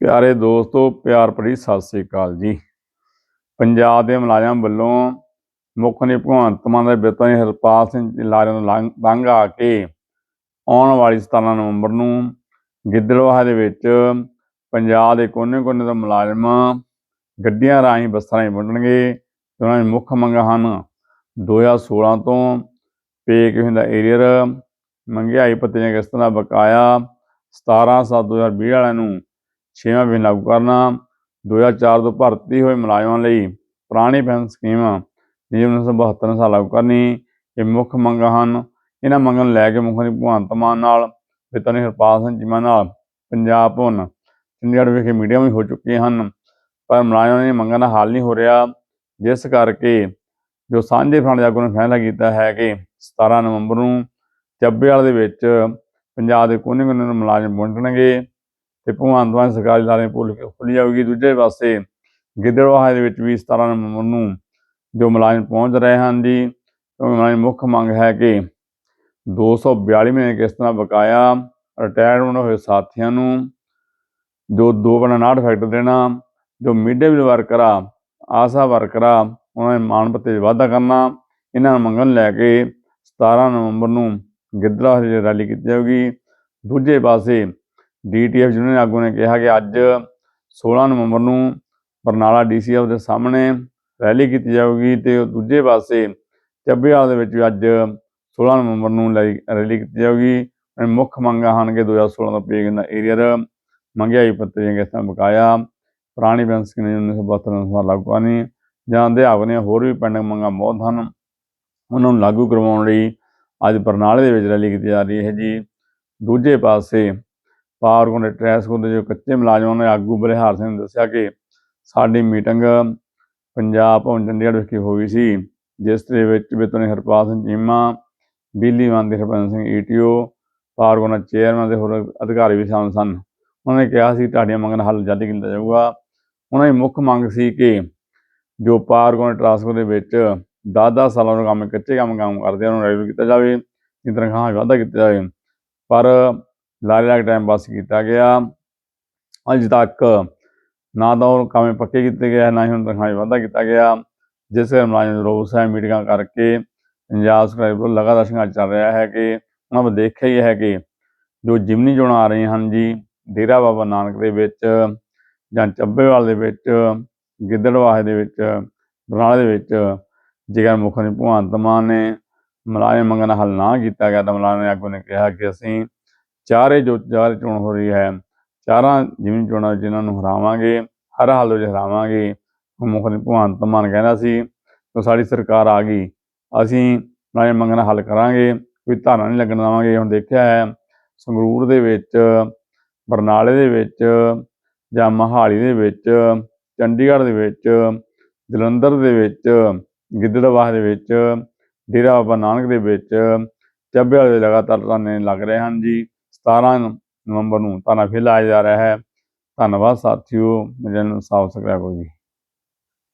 ਪਿਆਰੇ ਦੋਸਤੋ, ਪਿਆਰ ਭਰੀ ਸਤਿ ਸ੍ਰੀ ਅਕਾਲ ਜੀ। ਪੰਜਾਬ ਦੇ ਮੁਲਾਜ਼ਮ ਵੱਲੋਂ ਮੁੱਖ ਨੇ, ਭਗਵੰਤ ਮਾਨ ਦੇ ਬਿਰਤਾਂ ਹਰਪਾਲ ਸਿੰਘ ਲਾਰੇ ਨੂੰ ਲੰਘ ਲੰਘ ਆ ਕੇ ਆਉਣ ਵਾਲੀ 17 ਨਵੰਬਰ ਨੂੰ ਗਿੱਦੜਵਾਹ ਦੇ ਵਿੱਚ ਪੰਜਾਬ ਦੇ ਕੋਨੇ-ਕੋਨੇ ਤੋਂ ਮੁਲਾਜ਼ਮ ਗੱਡੀਆਂ ਰਾਹੀਂ ਬੱਸਾਂ ਰਾਹੀਂ ਵੰਡਣਗੇ ਤੇ ਉਹਨਾਂ ਦੀਆਂ ਮੁੱਖ ਮੰਗਾਂ ਹਨ 2016 ਤੋਂ ਪੇ ਕਿਵੇਂ ਦਾ ਏਰੀਅਰ ਮੰਗਿਆਈ ਭੱਤੇ ਦੀਆਂ ਕਿਸ਼ਤਾਂ ਦਾ ਬਕਾਇਆ 17 7 2020 ਵਾਲਿਆਂ ਨੂੰ ਛੇਵਾਂ ਵੀ ਲਾਗੂ ਕਰਨਾ। 2004 ਤੋਂ ਭਰਤੀ ਹੋਏ ਮੁਲਾਜ਼ਮਾਂ ਲਈ ਪੁਰਾਣੀ ਪੈਨਸ਼ਨ ਸਕੀਮ ਜਿਹੜੀ 1972 ਸਾਲ ਲਾਗੂ ਕਰਨੀ। ਇਹ ਮੁੱਖ ਮੰਗਾਂ ਹਨ। ਇਹਨਾਂ ਮੰਗਾਂ ਨੂੰ ਲੈ ਕੇ ਮੁੱਖ ਮੰਤਰੀ ਭਗਵੰਤ ਮਾਨ ਨਾਲ ਵਿਤਨੀ ਹਰਪਾਲ ਸਿੰਘ ਚੀਮਾ ਨਾਲ ਪੰਜਾਬ ਭਵਨ, ਚੰਡੀਗੜ੍ਹ ਵਿਖੇ ਮੀਡੀਆ ਵੀ ਹੋ ਚੁੱਕੇ ਹਨ। ਪਰ ਮੁਲਾਜ਼ਮਾਂ ਦੀਆਂ ਮੰਗਾਂ ਦਾ ਹੱਲ ਨਹੀਂ ਹੋ ਰਿਹਾ। ਜਿਸ ਕਰਕੇ ਜੋ ਸਾਂਝੇ ਫਰੰਟ ਦੇ ਆਗੂ ਨੇ ਫੈਸਲਾ ਕੀਤਾ ਹੈ ਕਿ 17 ਨਵੰਬਰ ਨੂੰ ਚੱਬੇਵਾਲ ਦੇ ਵਿੱਚ ਪੰਜਾਬ ਦੇ ਕੋਨੇ-ਕੋਨੇ ਨੂੰ ਮੁਲਾਜ਼ਮ ਵੰਡਣਗੇ। ਤੇ ਭਗਵੰਤ ਮਾਨ ਸਰਕਾਰੀ ਲਾਰੇ ਭੁੱਲ ਕੇ ਖੁੱਲੀ ਜਾਊਗੀ। ਦੂਜੇ ਪਾਸੇ ਗਿੱਦੜਵਾਹਾ ਦੇ ਵਿੱਚ ਵੀ 17 ਨਵੰਬਰ ਨੂੰ ਜੋ ਮੁਲਾਜ਼ਮ ਪਹੁੰਚ ਰਹੇ ਹਨ ਜੀ ਉਹਨਾਂ ਦੀ ਮੁੱਖ ਮੰਗ ਹੈ ਕਿ 242 ਮਹੀਨੇ ਕਿਸ਼ਤਾਂ ਦਾ ਬਕਾਇਆ ਰਿਟਾਇਰਮੈਂਟ ਹੋਏ ਸਾਥੀਆਂ ਨੂੰ ਜੋ 2.59 ਫੈਕਟਰ ਦੇਣਾ, ਜੋ ਮਿਡੇ ਮੀਲ ਵਰਕਰਾਂ, ਆਸਾ ਵਰਕਰਾਂ, ਉਹਨਾਂ ਦੇ ਮਾਣ ਭੱਤੇ 'ਚ ਵਾਧਾ ਕਰਨਾ, ਇਹਨਾਂ ਨੂੰ ਮੰਗਣ ਲੈ ਕੇ 17 ਨਵੰਬਰ ਨੂੰ ਗਿੱਦੜਵਾਹਾ ਦੀ ਰੈਲੀ ਕੀਤੀ ਜਾਊਗੀ। ਦੂਜੇ ਪਾਸੇ ਡੀਟੀਐਫ ਯੂਨੀਅਨ ਆਗੂ ਨੇ ਕਿਹਾ ਕਿ ਅੱਜ 16 ਨਵੰਬਰ ਨੂੰ ਬਰਨਾਲਾ ਡੀਸੀਐਫ ਦੇ ਸਾਹਮਣੇ ਰੈਲੀ ਕੀਤੀ ਜਾਊਗੀ ਤੇ ਦੂਜੇ ਪਾਸੇ ਚੱਬੇਵਾਲ ਦੇ ਵਿੱਚ ਵੀ ਅੱਜ 16 ਨਵੰਬਰ ਨੂੰ ਲਈ- ਰੈਲੀ ਕੀਤੀ ਜਾਊਗੀ। ਮੁੱਖ ਮੰਗਾਂ ਹਨ ਕਿ 2016 ਦਾ ਪੇ ਦਾ ਏਰੀਅਰ। ਮੰਗਿਆਈ ਪੱਤੇ ਦੀਆਂ ਕਿਸ਼ਤਾਂ ਬਕਾਇਆ। ਪੁਰਾਣੀ ਪੈਨਸ਼ਨ ਸਕੀਮ 1972 ਅਨੁਸਾਰ ਲਾਗੂ ਕਰਨੀ ਜਾਂ ਅਧਿਆਪਕ ਨੇ ਹੋਰ ਵੀ ਪੈਂਡਿੰਗ ਮੰਗਾਂ ਬਹੁਤ ਹਨ। ਉਹਨਾਂ ਨੂੰ ਲਾਗੂ ਕਰਵਾਉਣ ਲਈ ਅੱਜ ਬਰਨਾਲੇ ਦੇ ਵਿੱਚ ਰੈਲੀ ਕੀਤੀ ਜਾ ਰਹੀ ਹੈ ਜੀ। ਦੂਜੇ ਪਾਸੇ ਪਾਵਰ ਕੋਲ ਟ੍ਰੈਸਕੋ ਦੇ ਜੋ ਕੱਚੇ ਮੁਲਾਜ਼ਮਾਂ ਨੇ ਆਗੂ ਬਰਿਹਾਰ ਸਿੰਘ ਨੇ ਦੱਸਿਆ ਕਿ ਸਾਡੀ ਮੀਟਿੰਗ ਪੰਜਾਬ ਭਵਨ ਚੰਡੀਗੜ੍ਹ ਵਿਖੇ ਹੋਈ ਸੀ ਜਿਸ ਦੇ ਵਿੱਚ ਵਿਤਨ ਹਰਪਾਲ ਸਿੰਘ ਚੀਮਾ ਬਿਜਲੀ ਮੰਤਰੀ ਹਰਪੰਤ ਸਿੰਘ ਈਟੀਓ ਪਾਵਰ ਕੋਲ ਚੇਅਰਮੈਨ ਦੇ ਹੋਰ ਅਧਿਕਾਰੀ ਵੀ ਸ਼ਾਮਲ ਸਨ। ਉਹਨਾਂ ਨੇ ਕਿਹਾ ਸੀ ਤੁਹਾਡੀਆਂ ਮੰਗਾਂ ਦਾ ਹੱਲ ਜਲਦੀ ਕੀਤਾ ਜਾਊਗਾ। ਉਹਨਾਂ ਦੀ ਮੁੱਖ ਮੰਗ ਸੀ ਕਿ ਜੋ ਪਾਵਰ ਕੋਲ ਟ੍ਰਾਂਸਫਰ ਦੇ ਵਿੱਚ 10-10 ਸਾਲਾਂ ਤੋਂ ਕੰਮ ਕੱਚੇ ਕੰਮ ਕੰਮ ਕਰਦੇ ਆ, ਨੂੰ ਰੈਗੂਲਰ ਕੀਤਾ ਜਾਵੇ ਦੀ ਤਨਖਾਹ ਵਾਧਾ ਕੀਤਾ ਜਾਵੇ। ਪਰ ਲੱਗ ਟਾਈਮ ਪਾਸ ਕੀਤਾ ਗਿਆ। ਅੱਜ ਤੱਕ ਨਾ ਤਾਂ ਉਹ ਕਾਮੇ ਪੱਕੇ ਕੀਤੇ ਗਏ ਨਾ ਹੀ ਹੁਣ ਤਨਖਾਹ ਵਾਧਾ ਕੀਤਾ ਗਿਆ। ਜਿਸ ਕਰਕੇ ਮੁਲਾਜ਼ਮ ਨੂੰ ਰੋਸ ਹੈ ਮੀਟਿੰਗਾਂ ਕਰਕੇ ਪੰਜਾਬ ਸਰਕਾਰ ਵੱਲੋਂ ਲਗਾਤਾਰ ਸੰਘਰਸ਼ ਚੱਲ ਰਿਹਾ ਹੈ ਕਿ ਉਹਨਾਂ ਨੇ ਦੇਖਿਆ ਹੀ ਹੈ ਕਿ ਜੋ ਜਿਮਨੀ ਚੋਣਾਂ ਆ ਰਹੀਆਂ ਹਨ ਜੀ, ਡੇਰਾ ਬਾਬਾ ਨਾਨਕ ਦੇ ਵਿੱਚ ਜਾਂ ਚੱਬੇਵਾਲ ਦੇ ਵਿੱਚ, ਗਿੱਦੜਵਾਹੇ ਦੇ ਵਿੱਚ, ਬਰਨਾਲੇ ਦੇ ਵਿੱਚ, ਜੇਕਰ ਮੁੱਖ ਮੰਤਰੀ ਭਗਵੰਤ ਮਾਨ ਨੇ ਮੁਲਾਜ਼ਮ ਮੰਗਾਂ ਦਾ ਹੱਲ ਨਾ ਕੀਤਾ ਗਿਆ ਤਾਂ ਮੁਲਾਜ਼ਮ ਆਗੂ ਨੇ ਕਿਹਾ ਕਿ ਅਸੀਂ ਚਾਰੇ ਜੋ ਚਾਰੇ ਚੋਣ ਹੋ ਰਹੀ ਹੈ, ਚਾਰਾਂ ਜਿਵੇਂ ਚੋਣਾਂ ਜਿਨ੍ਹਾਂ ਨੂੰ ਹਰਾਵਾਂਗੇ, ਹਰ ਹਾਲ ਵਿੱਚ ਹਰਾਵਾਂਗੇ ਮੁੱਖ ਮੰਤਰੀ ਭਗਵੰਤ ਮਾਨ ਕਹਿੰਦਾ ਸੀ ਕਿ ਸਾਡੀ ਸਰਕਾਰ ਆ ਗਈ, ਅਸੀਂ ਮੁਲਾਜ਼ਮ ਮੰਗਾਂ ਦਾ ਹੱਲ ਕਰਾਂਗੇ, ਕੋਈ ਧਾਰਾ ਨਹੀਂ ਲੱਗਣ ਦੇਵਾਂਗੇ। ਹੁਣ ਦੇਖਿਆ ਹੈ, ਸੰਗਰੂਰ ਦੇ ਵਿੱਚ, ਬਰਨਾਲੇ ਦੇ ਵਿੱਚ ਜਾਂ ਮਹਾਲੀ ਦੇ ਵਿੱਚ, ਚੰਡੀਗੜ੍ਹ ਦੇ ਵਿੱਚ, ਜਲੰਧਰ ਦੇ ਵਿੱਚ ਗਿੱਦੜਬਾਹ ਦੇ ਵਿੱਚ, ਡੇਰਾ ਬਾਬਾ ਨਾਨਕ ਦੇ ਵਿੱਚ ਚੱਬੇਵਾਲ ਦੇ ਲਗਾਤਾਰ ਧਰਨੇ ਲੱਗ ਰਹੇ ਹਨ ਜੀ। 17 ਨਵੰਬਰ ਨੂੰ। ਧਰਨਾ ਫਿਰ ਲਾਇਆ ਜਾ ਰਿਹਾ ਹੈ। ਧੰਨਵਾਦ ਸਾਥੀਓ। ਮੇਰੇ ਨੂੰ ਸਬਸਕ੍ਰਾਈਬ ਕਰੋ ਜੀ।